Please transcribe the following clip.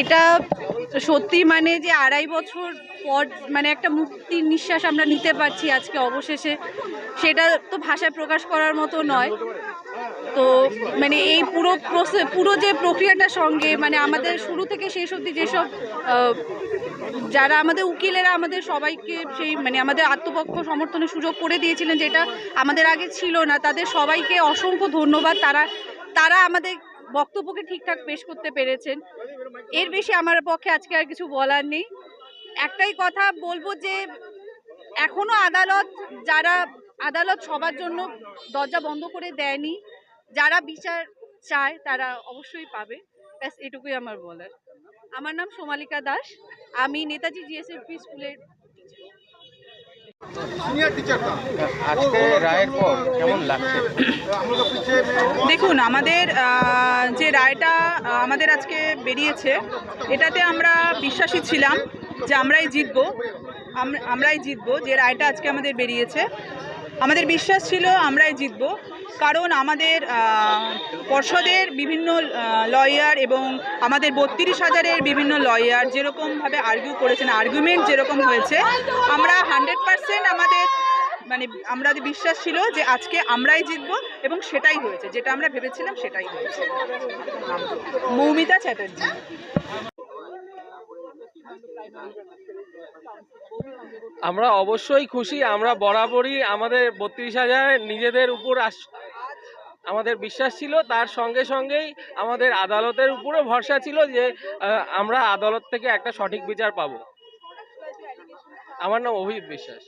এটা সত্যি মানে যে আড়াই বছর পর মানে একটা মুক্তির নিঃশ্বাস আমরা নিতে পারছি আজকে অবশেষে, সেটা তো ভাষায় প্রকাশ করার মতো নয়। তো মানে এই পুরো পুরো যে প্রক্রিয়াটার সঙ্গে মানে আমাদের শুরু থেকে শেষ অবধি যেসব যারা আমাদের উকিলেরা আমাদের সবাইকে সেই মানে আমাদের আত্মপক্ষ সমর্থনের সুযোগ করে দিয়েছিলেন যেটা আমাদের আগে ছিল না, তাদের সবাইকে অসংখ্য ধন্যবাদ। তারা তারা আমাদের বক্তব্যকে ঠিকঠাক পেশ করতে পেরেছেন। এর বেশি আমার পক্ষে আজকে আর কিছু বলার নেই। একটাই কথা বলব যে, এখনও আদালত যারা, আদালত সবার জন্য দরজা বন্ধ করে দেয়নি, যারা বিচার চায় তারা অবশ্যই পাবে। ব্যাস, এটুকুই আমার বলার। আমার নাম সোমালিকা দাস। আমি নেতাজি জিএসএফপি স্কুলের আজকে রায়ের পর কেমন লাগছে দেখুন আমাদের যে রায়টা আমাদের আজকে বেরিয়েছে এটাতে আমরা বিশ্বাসী ছিলাম যে আমরাই জিতবো। আমরাই জিতবো যে রায়টা আজকে আমাদের বেরিয়েছে। আমাদের বিশ্বাস ছিল আমরাই জিতবো। কারণ আমাদের পর্ষদের বিভিন্ন লয়ার এবং আমাদের বত্রিশ হাজারের বিভিন্ন লয়ার যেরকমভাবে আর্গিউ করেছেন আর্গুমেন্ট যেরকম হয়েছে, আমরা হান্ড্রেড পার্সেন্ট আমাদের মানে আমাদের বিশ্বাস ছিল যে আজকে আমরাই জিতবো এবং সেটাই হয়েছে। যেটা আমরা ভেবেছিলাম সেটাই হয়েছে। মৌমিতা চ্যাটার্জি। আমরা অবশ্যই খুশি, আমরা বরাবরই আমাদের বত্রিশ হাজার নিজেদের উপর আমাদের বিশ্বাস ছিল, তার সঙ্গে সঙ্গেই আমাদের আদালতের উপরও ভরসা ছিল যে আমরা আদালত থেকে একটা সঠিক বিচার পাব। আমার নাম অভিজিৎ বিশ্বাস।